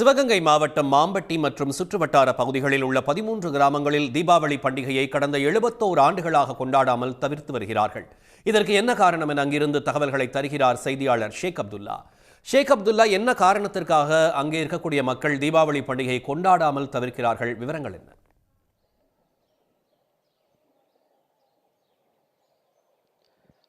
சிவகங்கை மாவட்டம் மாம்பட்டி மற்றும் சுற்றுவட்டார பகுதிகளில் உள்ள பதிமூன்று கிராமங்களில் தீபாவளி பண்டிகையை கடந்த எழுபத்தோரு ஆண்டுகளாக கொண்டாடாமல் தவிர்த்து வருகிறார்கள். இதற்கு என்ன காரணம் என அங்கிருந்து தகவல்களை தருகிறார் செய்தியாளர் ஷேக் அப்துல்லா. ஷேக் அப்துல்லா என்ன காரணத்திற்காக அங்கே இருக்கக்கூடிய மக்கள் தீபாவளி பண்டிகையை கொண்டாடாமல் தவிர்க்கிறார்கள்? விவரங்கள் என்ன?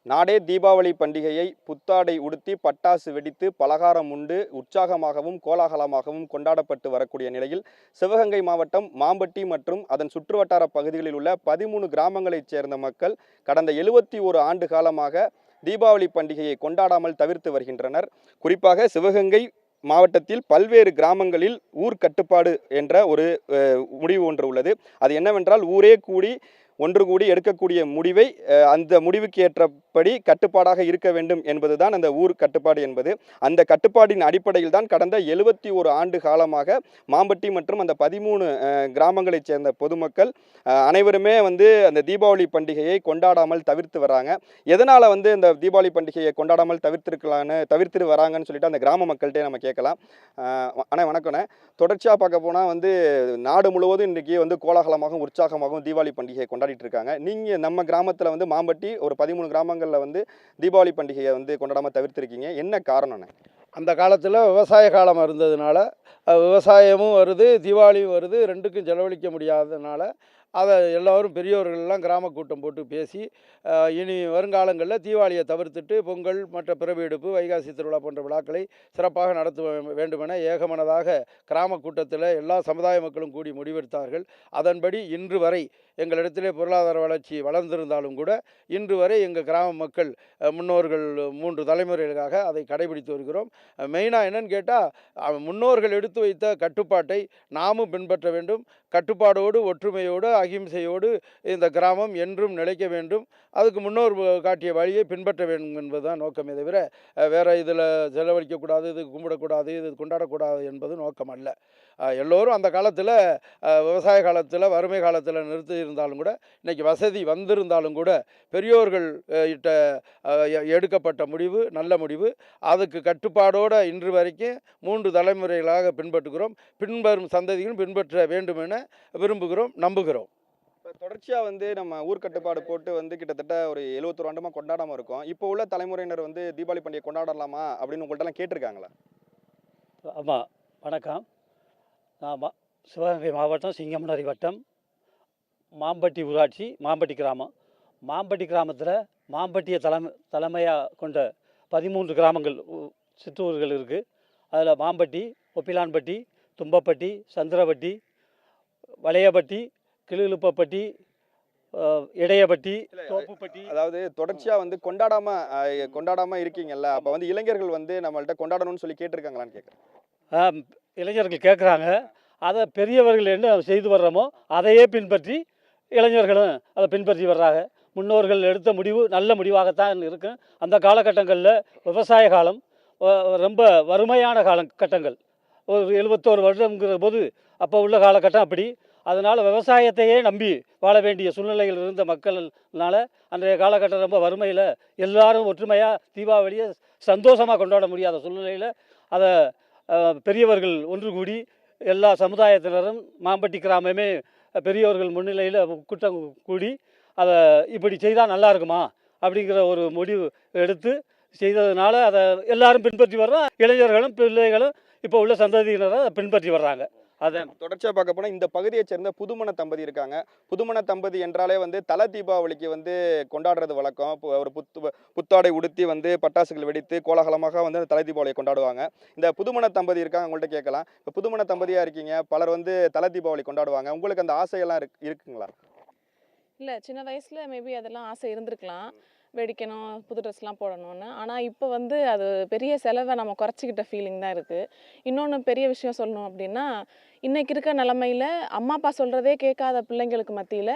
நாடே தீபாவளி பண்டிகையை புத்தாடை உடுத்தி பட்டாசு வெடித்து பலகாரம் உண்டு உற்சாகமாகவும் கோலாகலமாகவும் கொண்டாடப்பட்டு வரக்கூடிய நிலையில் சிவகங்கை மாவட்டம் மாம்பட்டி மற்றும் அதன் சுற்றுவட்டார பகுதிகளில் உள்ள பதிமூணு கிராமங்களைச் சேர்ந்த மக்கள் கடந்த எழுபத்தி ஒரு ஆண்டு காலமாக தீபாவளி பண்டிகையை கொண்டாடாமல் தவிர்த்து வருகின்றனர். குறிப்பாக சிவகங்கை மாவட்டத்தில் பல்வேறு கிராமங்களில் ஊர் கட்டுப்பாடு என்ற ஒரு முடிவு ஒன்று உள்ளது. அது என்னவென்றால் ஊரே கூடி ஒன்று கூடி எடுக்கக்கூடிய முடிவை அந்த முடிவுக்கு ஏற்றபடி கட்டுப்பாடாக இருக்க வேண்டும் என்பதுதான் அந்த ஊர் கட்டுப்பாடு என்பது. அந்த கட்டுப்பாடின் அடிப்படையில் தான் கடந்த எழுபத்தி ஒரு ஆண்டு காலமாக மாம்பட்டி மற்றும் அந்த பதிமூணு கிராமங்களைச் சேர்ந்த பொதுமக்கள் அனைவருமே வந்து அந்த தீபாவளி பண்டிகையை கொண்டாடாமல் தவிர்த்து வராங்க. எதனால் வந்து இந்த தீபாவளி பண்டிகையை கொண்டாடாமல் தவிர்த்திருக்கலான்னு தவிர்த்துட்டு வராங்கன்னு சொல்லிட்டு அந்த கிராம மக்கள்கிட்டே நம்ம கேட்கலாம். ஆனால் வணக்கம்ண்ணே வணக்கண்ணே. தொடர்ச்சியாக பார்க்க போனால் வந்து நாடு முழுவதும் இன்றைக்கி வந்து கோலாகலமாகவும் உற்சாகமாகவும் தீபாவளி பண்டிகையை கொண்டாடிட்டு இருக்காங்க நீங்கள் நம்ம கிராமத்தில் வந்து மாம்பட்டி ஒரு பதிமூணு கிராமங்களில் வந்து தீபாவளி பண்டிகையை வந்து கொண்டாடாமல் தவிர்த்துருக்கீங்க. என்ன காரணம்ண்ணே அந்த காலத்தில் விவசாய காலம் இருந்ததுனால விவசாயமும் வருது தீபாவளியும் வருது ரெண்டுக்கும் செலவழிக்க முடியாததுனால அதை எல்லோரும் பெரியோர்கள்லாம் கிராம கூட்டம் போட்டு பேசி இனி வருங்காலங்களில் தீபாவளியை தவிர்த்துட்டு பொங்கல் மற்ற பிறவி எடுப்பு வைகாசி திருவிழா போன்ற விழாக்களை சிறப்பாக நடத்த வேண்டுமென ஏகமனதாக கிராம கூட்டத்தில் எல்லா சமுதாய மக்களும் கூடி முடிவெடுத்தார்கள். அதன்படி இன்று வரை எங்களிடத்திலே பொருளாதார வளர்ச்சி வளர்ந்திருந்தாலும் கூட இன்று வரை எங்கள் கிராம மக்கள் முன்னோர்கள் மூன்று தலைமுறைகளுக்காக அதை கடைபிடித்து வருகிறோம். மெயினாக என்னன்னு கேட்டால் முன்னோர்கள் எடுத்து வைத்த கட்டுப்பாட்டை நாமும் பின்பற்ற வேண்டும். கட்டுப்பாடோடு ஒற்றுமையோடு அகிம்சையோடு இந்த கிராமம் என்றும் நிலைக்க வேண்டும். அதுக்கு முன்னோர் காட்டிய வழியை பின்பற்ற வேண்டும் என்பதுதான் நோக்கமே தவிர வேறு இதில் செலவழிக்கக்கூடாது இது கும்பிடக்கூடாது இது கொண்டாடக்கூடாது என்பது நோக்கம் அல்ல எல்லோரும் அந்த காலத்தில் விவசாய காலத்தில் வறுமை காலத்தில் நிறுத்தி இருந்தாலும் கூட இன்னைக்கு வசதி வந்திருந்தாலும் கூட பெரியோர்கள் இட்ட எடுக்கப்பட்ட முடிவு நல்ல முடிவு. அதுக்கு கட்டுப்பாடோடு இன்று வரைக்கும் மூன்று தலைமுறைகளாக பின்பற்றுகிறோம். பின்வரும் சந்ததிகளும் பின்பற்ற வேண்டும் என விரும்புகிறோம் நம்புகிறோம். இப்போ தொடர்ச்சியாக வந்து நம்ம ஊர் கட்டுப்பாடு போட்டு வந்து கிட்டத்தட்ட ஒரு எழுபத்தொரு ஆண்டுமா கொண்டாடாமல் இருக்கோம். இப்போ உள்ள தலைமுறையினர் வந்து தீபாவளி பண்டிகை கொண்டாடலாமா அப்படின்னு உங்கள்கிட்டலாம் கேட்டிருக்காங்களா? ஆமாம் வணக்கம். நான் சிவகங்கை மாவட்டம் சிங்கமனரி வட்டம். மாம்பட்டி ஊராட்சி மாம்பட்டி கிராமம். மாம்பட்டி கிராமத்தில் மாம்பட்டியை தலைமை தலைமையாக கொண்ட பதிமூன்று கிராமங்கள் சிற்றூர்கள் இருக்குது அதில் மாம்பட்டி ஒப்பிலான்பட்டி தும்பப்பட்டி சந்திரப்பட்டி வளையப்பட்டி கிளுலுப்பப்பட்டி அஹ், இடையப்பட்டி தோப்புப்பட்டி. அதாவது தொடர்ச்சியாக வந்து கொண்டாடாம அஹ், கொண்டாடாம இருக்கீங்கல்ல. அப்போ வந்து இளைஞர்கள் வந்து நம்மள்ட்ட கொண்டாடணும்னு சொல்லி கேட்டிருக்காங்களான்னு கேட்குறேன் இளைஞர்கள் கேட்குறாங்க அதை பெரியவர்கள் என்ன செய்து வர்றோமோ அதையே பின்பற்றி இளைஞர்களும் அதை பின்பற்றி வர்றாங்க. முன்னோர்கள் எடுத்த முடிவு நல்ல முடிவாகத்தான் இருக்கும் அந்த காலகட்டங்களில் விவசாய காலம் ரொம்ப வறுமையான காலகட்டங்கள் ஒரு எழுபத்தோரு வருடங்கிற போது அப்போ உள்ள காலகட்டம் அப்படி. அதனால் விவசாயத்தையே நம்பி வாழ வேண்டிய சூழ்நிலையில் இருந்த மக்கள்னால அன்றைய காலகட்டம் ரொம்ப வறுமையில் எல்லாரும் ஒற்றுமையாக தீபாவளியை சந்தோஷமாக கொண்டாட முடியாத சூழ்நிலையில் அதை பெரியவர்கள் ஒன்று கூடி எல்லா சமுதாயத்தினரும் மாம்பட்டி கிராமமே பெரியவர்கள் முன்னிலையில் கூட்டம் கூடி அதை இப்படி செய்தால் நல்லா இருக்குமா? அப்படிங்கிற ஒரு முடிவு எடுத்து செய்ததுனால அதை எல்லாரும் பின்பற்றி வர்றோம் இளைஞர்களும் பிள்ளைகளும் இப்போ உள்ள சந்ததியினரை பின்பற்றி வர்றாங்க. அதான் தொடர்ச்சியாக பார்க்க போனால் இந்த பகுதியை சேர்ந்த புதுமண தம்பதி இருக்காங்க. புதுமண தம்பதி என்றாலே வந்து தலை தீபாவளிக்கு வந்து கொண்டாடுறது வழக்கம். இப்போ ஒரு புத்து புத்தாடை உடுத்தி வந்து பட்டாசுகள் வெடித்து கோலாகலமாக வந்து அந்த தலை தீபாவளியை கொண்டாடுவாங்க. இந்த புதுமண தம்பதி இருக்காங்க உங்கள்கிட்ட கேட்கலாம். இப்போ புதுமண தம்பதியாக இருக்கீங்க பலர் வந்து தலை தீபாவளி கொண்டாடுவாங்க. உங்களுக்கு அந்த ஆசையெல்லாம் இருக்கு இருக்குங்களா? இல்லை சின்ன வயசில் மேபி அதெல்லாம் ஆசை இருந்திருக்கலாம். வெடிக்கணும் புது ட்ரெஸ்லாம் போடணும்னு. ஆனால் இப்போ வந்து அது பெரிய செலவை நம்ம குறைச்சிக்கிட்ட ஃபீலிங் தான் இருக்குது இன்னொன்று பெரிய விஷயம் சொல்லணும் அப்படின்னா இன்றைக்கி இருக்க நிலமையில் அம்மா அப்பா சொல்கிறதே கேட்காத பிள்ளைங்களுக்கு மத்தியில்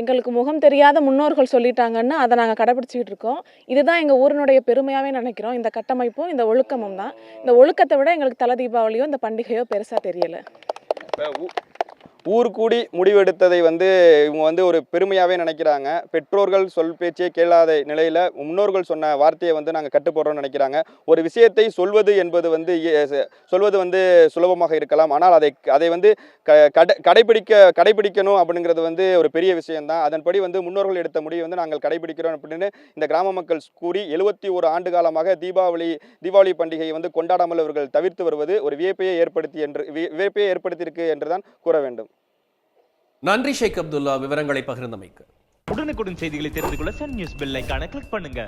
எங்களுக்கு முகம் தெரியாத முன்னோர்கள் சொல்லிட்டாங்கன்னு அதை நாங்கள் கடைப்பிடிச்சிக்கிட்டு இருக்கோம். இதுதான் எங்கள் ஊரினுடைய பெருமையாகவே நினைக்கிறோம். இந்த கட்டமைப்பும் இந்த ஒழுக்கமும் தான். இந்த ஒழுக்கத்தை விட எங்களுக்கு தலை தீபாவளியோ இந்த பண்டிகையோ பெருசாக தெரியலை. ஊர் கூடி முடிவெடுத்ததை வந்து இவங்க வந்து ஒரு பெருமையாகவே நினைக்கிறாங்க. பெற்றோர்கள் சொல் பேச்சே கேளாத நிலையில் முன்னோர்கள் சொன்ன வார்த்தையை வந்து நாங்கள் கட்டுப்படுறோம்னு நினைக்கிறாங்க. ஒரு விஷயத்தை சொல்வது என்பது வந்து சொல்வது வந்து சுலபமாக இருக்கலாம். ஆனால் அதை அதை வந்து க கடை கடைபிடிக்க கடைபிடிக்கணும் அப்படிங்கிறது வந்து ஒரு பெரிய விஷயம்தான். அதன்படி வந்து முன்னோர்கள் எடுத்த முடிவை வந்து நாங்கள் கடைபிடிக்கிறோம் அப்படின்னு இந்த கிராம மக்கள் கூறி எழுபத்தி ஒரு ஆண்டு காலமாக தீபாவளி தீபாவளி பண்டிகையை வந்து கொண்டாடாமல் அவர்கள் தவிர்த்து வருவது ஒரு வியப்பையை ஏற்படுத்தி என்று வியப்பையை ஏற்படுத்தியிருக்கு என்றுதான் கூற வேண்டும். நன்றி ஷேக் அப்துல்லா. விவரங்களை பகிர்ந்தமைக்கு. உடனுக்குடன் செய்திகளை தெரிந்து கொள்ள சன் நியூஸ் பெல் ஐக்கான கிளிக் பண்ணுங்க.